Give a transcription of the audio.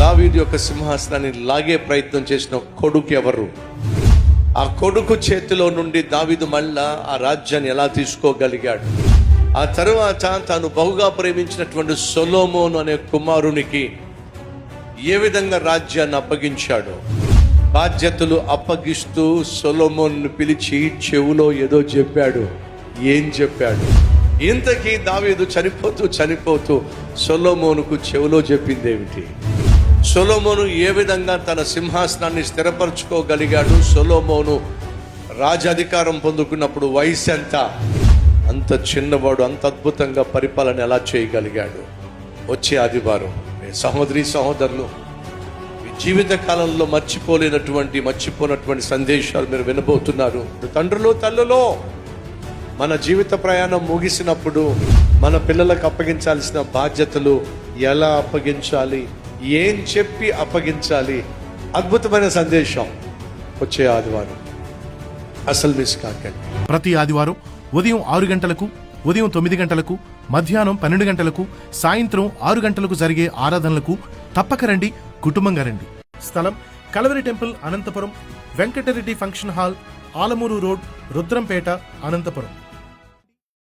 దావీదు యొక్క సింహాసనాన్ని లాగే ప్రయత్నం చేసిన కొడుకు ఎవరు? ఆ కొడుకు చేతిలో నుండి దావీదు మళ్ళా ఆ రాజ్యాన్ని ఎలా తీసుకోగలిగాడు? ఆ తరువాత తాను బహుగా ప్రేమించినటువంటి సొలోమోను అనే కుమారునికి ఏ విధంగా రాజ్యాన్ని అప్పగించాడు? బాధ్యతలు అప్పగిస్తూ సొలోమోను పిలిచి చెవులో ఏదో చెప్పాడు. ఏం చెప్పాడు? ఇంతకీ దావీదు చనిపోతూ చనిపోతూ సొలోమోనుకు చెవులో చెప్పింది ఏమిటి సొలోమోను ఏ విధంగా తన సింహాసనాన్ని స్థిరపరచుకోగలిగాడు? సొలోమోను రాజాధికారం పొందుకున్నప్పుడు వయసు ఎంత? అంత చిన్నవాడు అంత అద్భుతంగా పరిపాలన ఎలా చేయగలిగాడు? వచ్చే ఆదివారం సహోదరి సహోదరులు మీ జీవిత కాలంలో మర్చిపోలేనటువంటి మర్చిపోనటువంటి సందేశాలు మీరు వినబోతున్నారు. తండ్రులు తల్లులో మన జీవిత ప్రయాణం ముగిసినప్పుడు మన పిల్లలకు అప్పగించాల్సిన బాధ్యతలు ఎలా అప్పగించాలి? ఏం చెప్పి అప్పగించాలి? అద్భుతమైన సందేశం. వచ్చే ఆదివారం. అసలు మిస్ కాకండి. ప్రతి ఆదివారం ఉదయం ఆరు గంటలకు ఉదయం తొమ్మిది గంటలకు మధ్యాహ్నం పన్నెండు గంటలకు సాయంత్రం ఆరు గంటలకు జరిగే ఆరాధనలకు తప్పక రండి కుటుంబంగా రండి. స్థలం Calvary temple Anantapuram Venkatareddy function hall Alamuru road Rudrampeta Anantapuram.